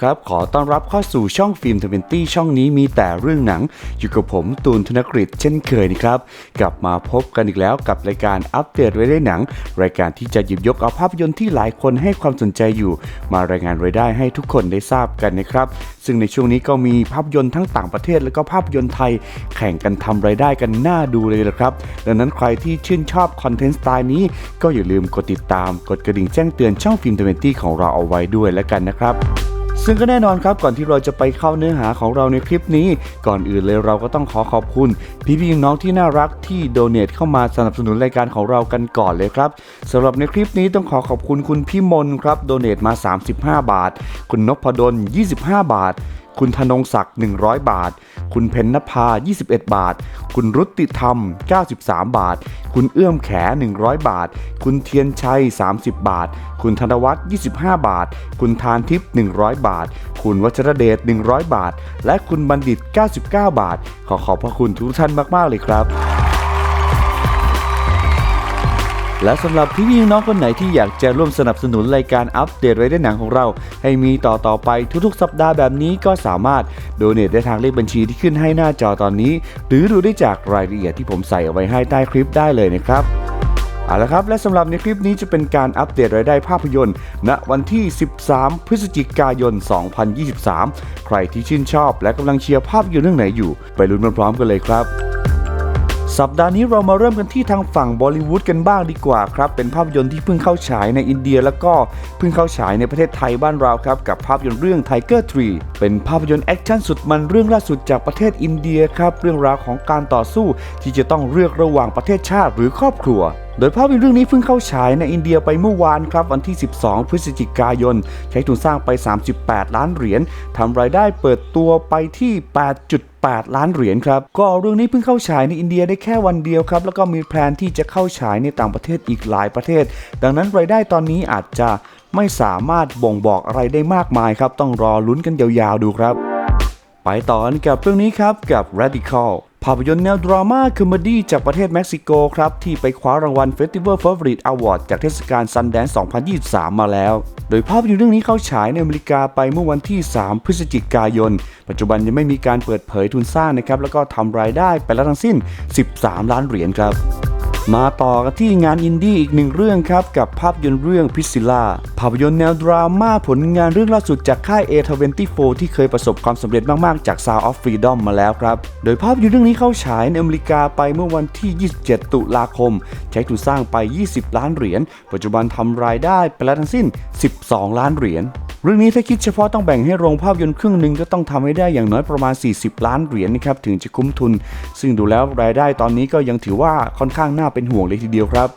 ครับ ขอต้อนรับเข้าสู่ช่องฟิล์มทเวนตี้ช่องนี้มีแต่เรื่องหนัง อยู่กับผมตูนธนกฤษเช่นเคยนะครับ กลับมาพบกันอีกแล้วกับรายการอัปเดตไว้ได้หนัง รายการที่จะหยิบยกเอาภาพยนตร์ที่หลายคนให้ความสนใจอยู่ มารายงานรายได้ให้ทุกคนได้ทราบกันนะครับ ซึ่งในช่วงนี้ก็มีภาพยนตร์ทั้งต่างประเทศและก็ภาพยนตร์ไทย แข่งกันทำรายได้กันน่าดูเลยนะครับ ดังนั้นใครที่ชื่นชอบคอนเทนต์สไตล์นี้ก็อย่าลืมกดติดตาม กดกระดิ่งแจ้งเตือนช่องฟิล์มทเวนตี้ของเราเอาไว้ด้วยแล้วกันนะครับ ซึ่งก็แน่นอนครับก่อนที่เราจะไปเข้าเนื้อหาของเราในคลิปนี้ ก่อนอื่นเลยเราก็ต้องขอขอบคุณ พี่พี่น้องที่น่ารักที่โดเน a เข้ามาสนับสนุนรายการของเรากันก่อนเลยครับสำหรับในคลิปนี้ต้องขอขอบคุณคุณพี่มนครับโดเน a มา 35 บาท คุณนพดล 25 บาท คุณธนงศักดิ์ 100 บาท คุณเพนนภา 21 บาท คุณรุติธรรม 93 บาท คุณเอื้อมแข 100 บาท คุณเทียนชัย 30 บาท คุณธนวัฒน์ 25 บาท คุณทานทิพย์ 100 บาท คุณวัชรเดช 100 บาท และคุณบัณฑิต 99 บาท ขอขอบพระคุณทุกท่านมาก ๆ เลยครับ และสำหรับพี่ๆน้องคนไหนที่อยากจะร่วมสนับสนุนรายการอัปเดตไว้ได้หนังของเรา ให้มีต่อต่อไปทุกๆ สัปดาห์แบบนี้ก็สามารถโดเน a ได้ทางเลขบัญชีที่ขึ้นให้หน้าจอตอนนี้ หรือดูได้จากรายละเอียดที่ผมใส่เอาไว้ให้ใต้คลิปได้เลยนะครับเอาละครับ และสำหรับในคลิปนี้จะเป็นการอัปเดตรายได้ภาพยนตร์ ณวันที่ 13 พฤศจิกายน 2023 ใครที่ชื่นชอบและกำลังเชียร์ภาพยนตร์เรื่องไหนอยู่ ไปลุ้นพร้อมๆกันเลยครับ สัปดาห์นี้เรามาเริ่มกันที่ทางฝั่งบอลิวูดกันบ้างดีกว่าครับ เป็นภาพยนตร์ที่เพิ่งเข้าฉายในอินเดีย แล้วก็เพิ่งเข้าฉายในประเทศไทยบ้านเราครับ กับภาพยนตร์เรื่อง Tiger Tree เป็นภาพยนตร์แอคชั่นสุดมันเรื่องล่าสุดจากประเทศอินเดียครับ เรื่องราวของการต่อสู้ที่จะต้องเลือกระหว่างประเทศชาติหรือครอบครัว โดยภาพยนตร์เรื่องนี้เพิ่งเข้าฉายในอินเดียไปเมื่อวานครับวันที่ 12 พฤศจิกายน ใช้ทุนสร้างไป 38 ล้านเหรียญทำรายได้เปิดตัวไปที่ 8.8 ล้านเหรียญครับ ก็เรื่องนี้เพิ่งเข้าฉายในอินเดียได้แค่วันเดียวครับ แล้วก็มีแพลนที่จะเข้าฉายในต่างประเทศอีกหลายประเทศ ดังนั้นรายได้ตอนนี้อาจจะไม่สามารถบ่งบอกอะไรได้มากมายครับ ต้องรอลุ้นกันยาวๆดูครับ ไปต่อกันกับเรื่องนี้ครับกับ Radical ภาพยนตร์แนวดราม่าคอมเมดี้จากประเทศเม็กซิโกครับ ที่ไปคว้ารางวัล Festival Favorite Award จากเทศกาล Sundance 2023 มาแล้ว โดยภาพยนตร์เรื่องนี้เข้าฉายในอเมริกาไปเมื่อวันที่ 3 พฤศจิกายน ปัจจุบันยังไม่มีการเปิดเผยทุนสร้างนะครับ แล้วก็ทำรายได้ไปแล้วทั้งสิ้น 13 ล้านเหรียญครับ มาต่อกันที่งานอินดี้อีกหนึ่งเรื่องครับ กับภาพยนตร์เรื่องพิซิล่าภาพยนตร์แนวดราม่าผลงานเรื่องล่าสุดจากค่าย A24 ที่เคยประสบความสำเร็จมาก ๆ จาก Sound of Freedom มาแล้วครับ โดยภาพยนตร์เรื่องนี้เข้าฉายในอเมริกาไปเมื่อวันที่ 27 ตุลาคม ใช้ทุนสร้างไป 20 ล้านเหรียญปัจจุบันทำรายได้ไปแล้วทั้งสิ้น 12 ล้านเหรียญ เรื่องนี้ถ้าคิดเฉพาะต้องแบ่งให้โรงภาพยนตร์ครึ่งหนึ่งก็ต้องทำให้ได้อย่างน้อยประมาณ 40 ล้านเหรียญนะครับถึงจะคุ้มทุน ซึ่งดูแล้วรายได้ตอนนี้ก็ยังถือว่าค่อนข้างน่าเป็นห่วงเลยทีเดียวครับ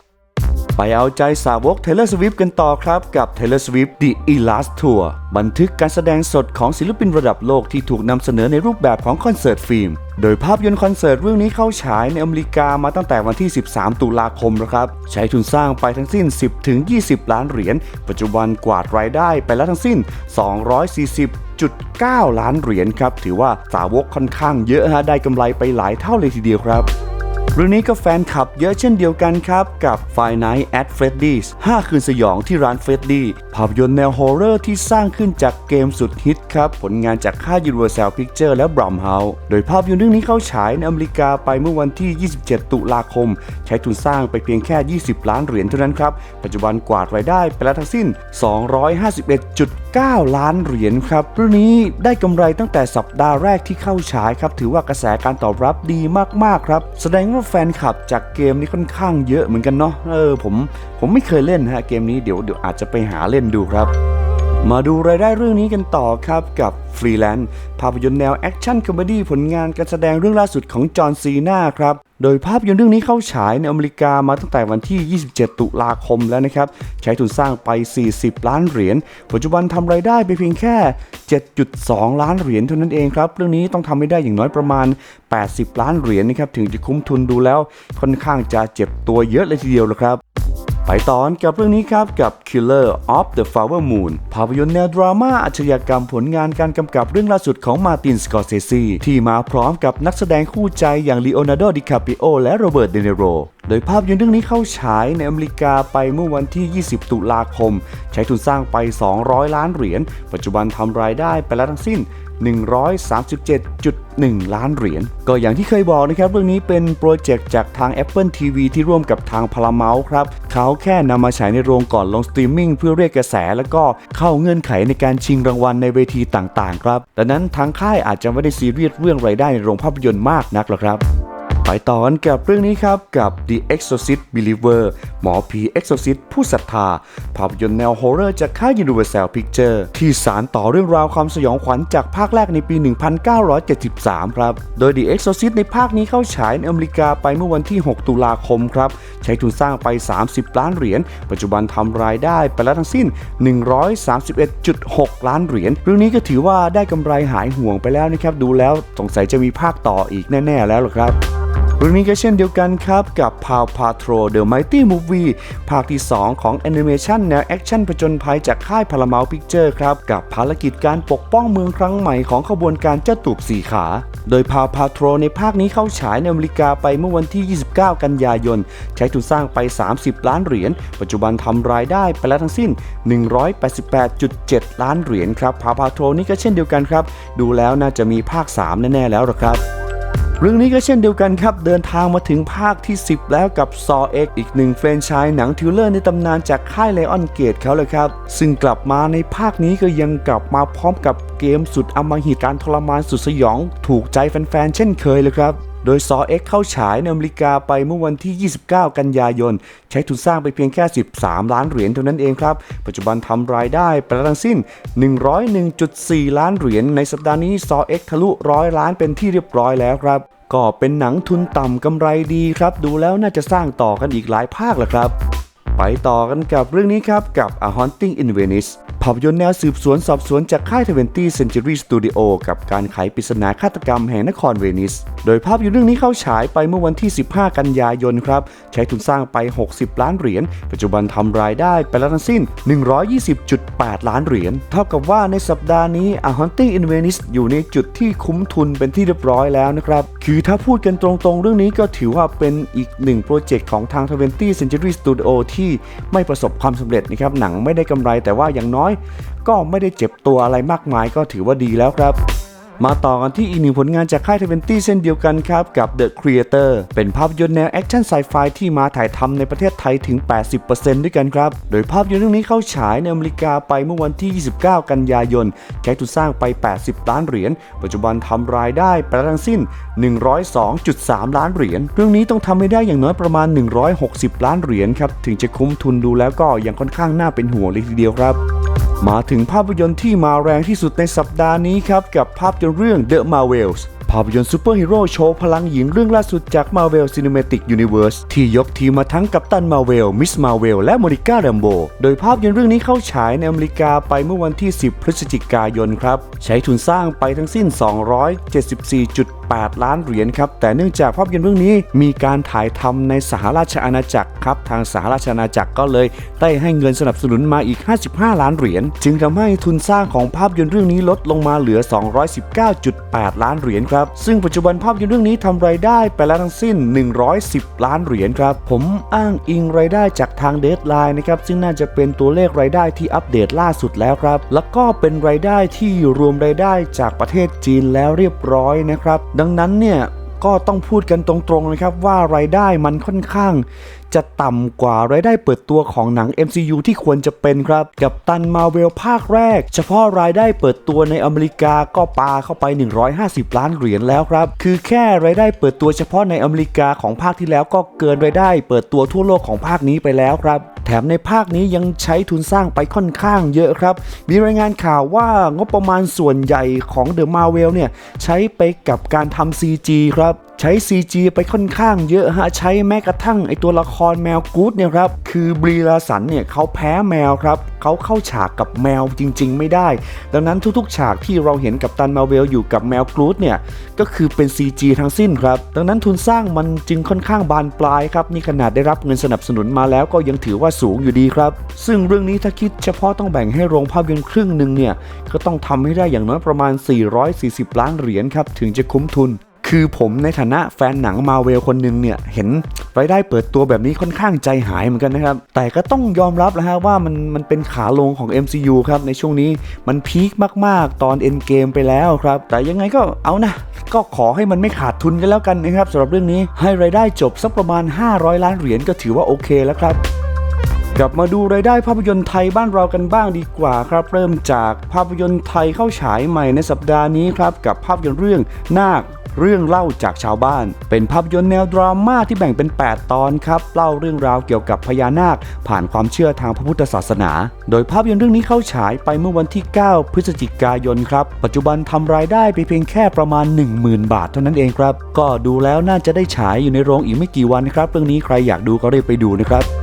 ไปเอาใจสาวก Taylor Swift กันต่อครับกับ Taylor Swift The Elas Tour บันทึกการแสดงสดของศิลปินระดับโลกที่ถูกนำเสนอในรูปแบบของคอนเสิร์ตฟิล์ม โดยภาพยนตร์คอนเสิร์ตเรื่องนี้เข้าฉายในอเมริกามาตั้งแต่วันที่ 13 ตุลาคมแล้วครับ ใช้ทุนสร้างไปทั้งสิ้น 10 ถึง 20 ล้านเหรียญ ปัจจุบันกวาดรายได้ไปแล้วทั้งสิ้น 240.9 ล้านเหรียญครับ ถือว่าสาวกค่อนข้างเยอะฮะ ได้กำไรไปหลายเท่าเลยทีเดียวครับ เรื่องนี้ก็แฟนคลับเยอะเช่นเดียวกันครับกับ f i Night at Freddy's 5 คืนสยองที่ร้านเฟรดดี้ภาพยนตร์แนวฮอร์เรอร์ที่สร้างขึ้นจากเกมสุดฮิตครับ ผลงานจากค่าย Universal Pictures และ Blumhouse โดยภาพยนตร์เรื่องนี้เข้าฉายในอเมริกาไปเมื่อวันที่ 27 ตุลาคม ใช้ทุนสร้างไปเพียงแค่ 20 ล้านเหรียญเท่านั้นครับ ปัจจุบันกวาดรายได้ไปแล้วทั้งสิ้น 251.9 ล้านเหรียญครับเรื่องนี้ได้กำไรตั้งแต่สัปดาห์แรกที่เข้าฉายครับถือว่ากระแสการตอบรับดีมากๆครับ แสดงว่าแฟนคลับจากเกมนี้ค่อนข้างเยอะเหมือนกันเนาะเออผมผมไม่เคยเล่นฮะเกมนี้เดี๋ยวเดี๋ยวอาจจะไปหาเล่นดูครับ มาดูรายได้เรื่องนี้กันต่อครับกับฟรีแลนซ์ภาพยนตร์แนวแอคชั่นคอมเมดี้ผลงานการแสดงเรื่องล่าสุดของจอห์นซีนาครับโดยภาพยนตร์เรื่องนี้เข้าฉายในอเมริกามาตั้งแต่วันที่ 27 ตุลาคมแล้วนะครับ ใช้ทุนสร้างไป 40 ล้านเหรียญ ปัจจุบันทำรายได้ไปเพียงแค่ 7.2 ล้านเหรียญเท่านั้นเองครับ เรื่องนี้ต้องทำให้ได้อย่างน้อยประมาณ 80 ล้านเหรียญนะครับ ถึงจะคุ้มทุนดูแล้วค่อนข้างจะเจ็บตัวเยอะเลยทีเดียวละครับ ไปตอนกับเรื่องนี้ครับกับ Killer of the Flower Moon ภาพยนตร์แนวดราม่าอาชญากรรมผลงานการกำกับเรื่องล่าสุดของมาตินสกอร์เซซีที่มาพร้อมกับนักแสดงคู่ใจอย่างลีโอนาร์โดดิคาปิโอและโรเบิร์ตเดเนโรโดยภาพยนตร์เรื่องนี้เข้าฉายในอเมริกาไปเมื่อวันที่ 20 ตุลาคม ใช้ทุนสร้างไป 200 ล้านเหรียญ ปัจจุบันทำรายได้ไปแล้วทั้งสิ้น 137.1 ล้านเหรียญ ก็อย่างที่เคยบอกนะครับ เรื่องนี้เป็นโปรเจกต์จากทาง Apple TV ที่ร่วมกับทางพลาเมลครับ เขาแค่นำมาฉายในโรงก่อนลงสตรีมมิ่งเพื่อเรียกกระแส แล้วก็เข้าเงื่อนไขในการชิงรางวัลในเวทีต่างๆ ครับ ดังนั้นทางค่ายอาจจะไม่ได้ซีเรียสเรื่องรายได้ในโรงภาพยนตร์มากนักหรอกครับ ไปต่อกันกับเรื่องนี้ครับกับ The Exorcist Believer หมอผี Exorcist ผู้ศรัทธา ภาพยนตร์แนวฮอร์เรอร์จากค่าย Universal Picture ที่สารต่อเรื่องราวความสยองขวัญจากภาคแรกในปี 1973 ครับ โดย The Exorcist ในภาคนี้เข้าฉายในอเมริกาไปเมื่อวันที่ 6 ตุลาคมครับ ใช้ทุนสร้างไป 30 ล้านเหรียญ ปัจจุบันทำรายได้ไปแล้วทั้งสิ้น 131.6 ล้านเหรียญ เรื่องนี้ก็ถือว่าได้กำไรหายห่วงไปแล้วนะครับ ดูแล้วสงสัยจะมีภาคต่ออีกแน่ ๆ แล้วหรอครับ รื่องนี้ก็เช่นเดียวกันครับกับ Paw Patrol The Mighty Movie ภาคที่ 2 ของแอนิเมชันแนวแอคชั่นผจญภัยจากค่าย Paramount Picture ครับ กับภารกิจการปกป้องเมืองครั้งใหม่ของขบวนการเจ้าตูบสีขา โดย Paw Patrol ในภาคนี้เข้าฉายในอเมริกาไปเมื่อวันที่ 29 กันยายน ใช้ทุนสร้างไป 30 ล้านเหรียญ ปัจจุบันทำรายได้ไปแล้วทั้งสิ้น 188.7 ล้านเหรียญครับ Paw Patrol นี่ก็เช่นเดียวกันครับ ดูแล้วน่าจะมีภาค 3 แน่ ๆ แล้วหรอครับ เรื่องนี้ก็เช่นเดียวกันครับ เดินทางมาถึงภาคที่ 10 แล้วกับ Saw X อีกหนึ่งแฟรนไชส์หนังทิวเลอร์ในตำนานจากค่ายไลออนเกตเขาเลยครับ ซึ่งกลับมาในภาคนี้ก็ยังกลับมาพร้อมกับเกมสุดอมหิตการทรมานสุดสยอง ถูกใจแฟนๆ เช่นเคยเลยครับโดย Saw X เข้าฉายในอเมริกาไปเมื่อวันที่ 29 กันยายน ใช้ทุนสร้างไปเพียงแค่ 13 ล้านเหรียญเท่านั้นเองครับ ปัจจุบันทำรายได้ไปแล้วทั้งสิ้น 101.4 ล้านเหรียญในสัปดาห์นี้ Saw X ทะลุร้อยล้านเป็นที่เรียบร้อยแล้วครับ ก็เป็นหนังทุนต่ำกำไรดีครับ ดูแล้วน่าจะสร้างต่อกันอีกหลายภาคแหละครับ ไปต่อกันกับเรื่องนี้ครับกับ A Haunting in Venice ภาพยนตร์แนวสืบสวนสอบสวนจากค่าย 20 Century Studio กับการไขปริศนาฆาตกรรมแห่งนครเวนิส โดยภาพยนตร์เรื่องนี้เข้าฉายไปเมื่อวันที่ 15 กันยายนครับ ใช้ทุนสร้างไป 60 ล้านเหรียญ ปัจจุบันทำรายได้ไปแล้วทั้งสิ้น 120.8 ล้านเหรียญ เท่ากับว่าในสัปดาห์นี้ A Haunting in Venice อยู่ในจุดที่คุ้มทุนเป็นที่เรียบร้อยแล้วนะครับ คือถ้าพูดกันตรงๆ เรื่องนี้ก็ถือว่าเป็นอีกหนึ่งโปรเจกต์ของทาง 20 Century Studio ที่ไม่ประสบความสำเร็จนะครับหนังไม่ได้กำไรแต่ว่าอย่างน้อย ก็ไม่ได้เจ็บตัวอะไรมากมายก็ถือว่าดีแล้วครับ มาต่อกันที่อีกหนึ่งผลงานจากค่ายเทเวนตี้เช่นเดียวกันครับ กับ The Creator เป็นภาพยนตร์แนวแอคชั่นไซไฟที่มาถ่ายทำในประเทศไทยถึง 80%ด้วยกันครับ โดยภาพยนตร์เรื่องนี้เข้าฉายในอเมริกาไปเมื่อวันที่ 29 กันยายนใช้ทุนสร้างไป 80 ล้านเหรียญ ปัจจุบันทำรายได้ไปทั้งสิ้น 102.3 ล้านเหรียญ เรื่องนี้ต้องทำให้ได้อย่างน้อยประมาณ 160 ล้านเหรียญครับ ถึงจะคุ้มทุนดูแล้วก็ยังค่อนข้างน่าเป็นห่วงเลยทีเดียวครับ มาถึงภาพยนตร์ที่มาแรงที่สุดในสัปดาห์นี้ครับ กับภาพยนตร์เรื่อง The Marvels ภาพยนตร์ซูเปอร์ฮีโร่โชว์พลังหญิงเรื่องล่าสุดจาก Marvel Cinematic Universe ที่ยกทีมมาทั้งกัปตันมาเวล มิสมาเวล และโมนิก้าแรมโบ โดยภาพยนตร์เรื่องนี้เข้าฉายในอเมริกาไปเมื่อวันที่ 10 พฤศจิกายนครับ ใช้ทุนสร้างไปทั้งสิ้น 274.8ล้านเหรียญครับ แต่เนื่องจากภาพยนตร์เรื่องนี้มีการถ่ายทำในสหราชอาณาจักรครับ ทางสหราชอาณาจักรก็เลยได้ให้เงินสนับสนุนมาอีก 55 ล้านเหรียญ จึงทำให้ทุนสร้างของภาพยนตร์เรื่องนี้ลดลงมาเหลือ 219.8 ล้านเหรียญครับซึ่งปัจจุบันภาพยนตร์เรื่องนี้ทำรายได้ไปแล้วทั้งสิ้น 110 ล้านเหรียญครับ ผมอ้างอิงรายได้จากทางเดทไลน์นะครับ ซึ่งน่าจะเป็นตัวเลขรายได้ที่อัปเดตล่าสุดแล้วครับ แล้วก็เป็นรายได้ที่รวมรายได้จากประเทศจีนแล้วเรียบร้อยนะครับ ดังนั้นเนี่ยก็ต้องพูดกันตรงๆนะครับว่ารายได้มันค่อนข้าง จะต่ำกว่ารายได้เปิดตัวของหนัง MCU ที่ควรจะเป็นครับ กับตันมาเวลภาคแรก เฉพาะรายได้เปิดตัวในอเมริกาก็ปาเข้าไป 150 ล้านเหรียญแล้วครับ คือแค่รายได้เปิดตัวเฉพาะในอเมริกาของภาคที่แล้วก็เกินรายได้เปิดตัวทั่วโลกของภาคนี้ไปแล้วครับ แถมในภาคนี้ยังใช้ทุนสร้างไปค่อนข้างเยอะครับ มีรายงานข่าวว่างบประมาณส่วนใหญ่ของเดอะมาเวลเนี่ยใช้ไปกับการทำ CG ครับ ช้ CG ไปค่อนข้างเยอะฮะ ใช้แม้กระทั่งไอตัวละครแมวกู๊ดเนี่ยครับ คือบรีลาสันเนี่ยเขาแพ้แมวครับ เขาเข้าฉากกับแมวจริง ๆ ไม่ได้ ดังนั้นทุกๆ ฉากที่เราเห็นกับตันมาเวลอยู่กับแมวกรูดเนี่ย ก็คือเป็น CG ทั้งสิ้นครับ ดังนั้นทุนสร้างมันจึงค่อนข้างบานปลายครับ นี่ขนาดได้รับเงินสนับสนุนมาแล้วก็ยังถือว่าสูงอยู่ดีครับ ซึ่งเรื่องนี้ถ้าคิดเฉพาะต้องแบ่งให้โรงภาพยนตร์ครึ่งหนึ่งเนี่ย ก็ต้องทำให้ได้อย่างน้อยประมาณ 440 ล้านเหรียญครับ ถึงจะคุ้มทุน คือผมในฐานะแฟนหนังมาเวลคนหนึ่งเนี่ย เห็นรายได้เปิดตัวแบบนี้ค่อนข้างใจหายเหมือนกันนะครับ แต่ก็ต้องยอมรับนะฮะว่ามันมันเป็นขาลงของ MCU ครับ ในช่วงนี้มันพีคมากๆ ตอนเอ็นเกมไปแล้วครับ แต่ยังไงก็เอานะ ก็ขอให้มันไม่ขาดทุนกันแล้วกันนะครับสำหรับเรื่องนี้ให้รายได้จบสักประมาณ 500 ล้านเหรียญก็ถือว่าโอเคแล้วครับ กลับมาดูรายได้ภาพยนตร์ไทยบ้านเรากันบ้างดีกว่าครับ เริ่มจากภาพยนตร์ไทยเข้าฉายใหม่ในสัปดาห์นี้ครับ กับภาพยนตร์เรื่องนาคเรื่องเล่าจากชาวบ้าน เป็นภาพยนตร์แนวดราม่าที่แบ่งเป็น 8 ตอนครับ เล่าเรื่องราวเกี่ยวกับพญานาค ผ่านความเชื่อทางพระพุทธศาสนา โดยภาพยนตร์เรื่องนี้เข้าฉายไปเมื่อวันที่ 9 พฤศจิกายนครับ ปัจจุบันทำรายได้ไปเพียงแค่ประมาณ 10,000 บาทเท่านั้นเองครับ ก็ดูแล้วน่าจะได้ฉายอยู่ในโรงอีกไม่กี่วันนะครับ เรื่องนี้ใครอยากดูก็รีบไปดูนะครับ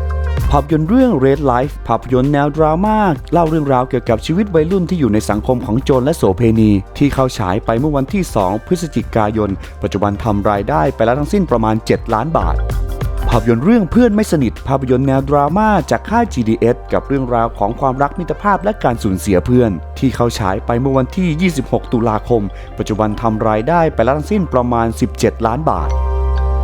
ภาพยนตร์เรื่อง Red Life ภาพยนตร์แนวดราม่าเล่าเรื่องราวเกี่ยวกับชีวิตวัยรุ่นที่อยู่ในสังคมของโจรและโสเพณี ที่เข้าฉายไปเมื่อวันที่ 2 พฤศจิกายน ปัจจุบันทำรายได้ไปแล้วทั้งสิ้นประมาณ 7 ล้านบาทภาพยนตร์เรื่องเพื่อนไม่สนิท ภาพยนตร์แนวดราม่าจากค่าย GDS กับเรื่องราวของความรักมิตรภาพและการสูญเสียเพื่อน ที่เข้าฉายไปเมื่อวันที่ 26 ตุลาคม ปัจจุบันทำรายได้ไปแล้วทั้งสิ้นประมาณ 17 ล้านบาท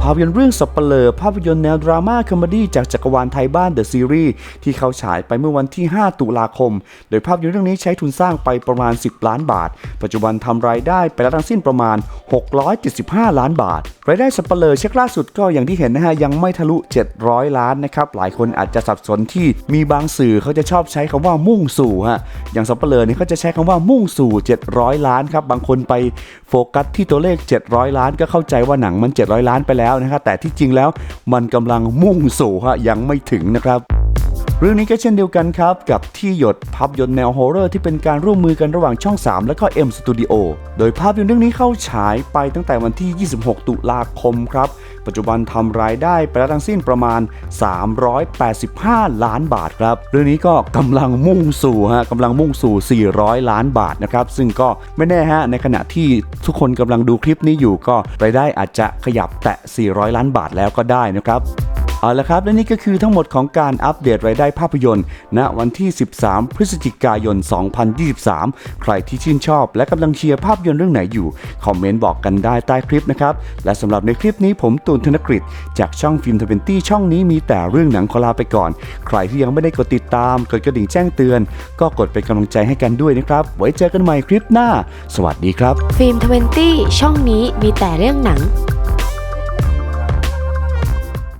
ภาพยนตร์เรื่องสับเปลอภาพยนตร์แนวดราม่าคอมดี้จากจักรวาลไทยบ้านเดอะซีรีส์ที่เข้าฉายไปเมื่อวันที่ 5 ตุลาคม โดยภาพยนตร์เรื่องนี้ใช้ทุนสร้างไปประมาณ 10 ล้านบาท ปัจจุบันทำรายได้ไปแล้วทั้งสิ้นประมาณ 675 ล้านบาท รายได้สับเปลอเช็คล่าสุดก็อย่างที่เห็นนะฮะยังไม่ทะลุ 700 ล้านนะครับหลายคนอาจจะสับสนที่มีบางสื่อเขาจะชอบใช้คำว่ามุ่งสู่ฮะอย่างสับเปลอเนี่ยเขาจะใช้คำว่ามุ่งสู่ 700 ล้านครับบางคนไปโฟกัสที่ตัวเลข 700 ล้านก็เข้าใจว่าหนังมัน 700 ล้านไปแล้วนะครับแต่ที่จริงแล้วมันกำลังมุ่งสู่ฮะยังไม่ถึงนะครับเรื่องนี้ก็เช่นเดียวกันครับ กับที่หยดภาพยนตร์แนวฮอร์เรอร์ที่เป็นการร่วมมือกันระหว่างช่อง 3 และก็ M Studio โดยภาพยนตร์เรื่องนี้เข้าฉายไปตั้งแต่วันที่ 26 ตุลาคมครับ ปัจจุบันทำรายได้ไปแล้วทั้งสิ้นประมาณ 385 ล้านบาทครับ เรื่องนี้ก็กำลังมุ่งสู่ฮะกำลังมุ่งสู่ 400 ล้านบาทนะครับ ซึ่งก็ไม่แน่ฮะในขณะที่ทุกคนกำลังดูคลิปนี้อยู่ก็รายได้อาจจะขยับแตะ 400 ล้านบาทแล้วก็ได้นะครับ เอาละครับ และนี่ก็คือทั้งหมดของการอัปเดตรายได้ภาพยนตร์ณวันที่ 13 พฤศจิกายน 2023 ใครที่ชื่นชอบและกำลังเชียร์ภาพยนตร์เรื่องไหนอยู่ คอมเมนต์บอกกันได้ใต้คลิปนะครับ และสำหรับในคลิปนี้ผมตูนธนกฤษจากช่องฟิล์มทเวนตี้ช่องนี้มีแต่เรื่องหนังขอลาไปก่อน ใครที่ยังไม่ได้กดติดตามกดกระดิ่งแจ้งเตือน ก็กดเป็นกำลังใจให้กันด้วยนะครับ ไว้เจอกันใหม่คลิปหน้า สวัสดีครับ ฟิล์มทเวนตี้ช่องนี้มีแต่เรื่องหนัง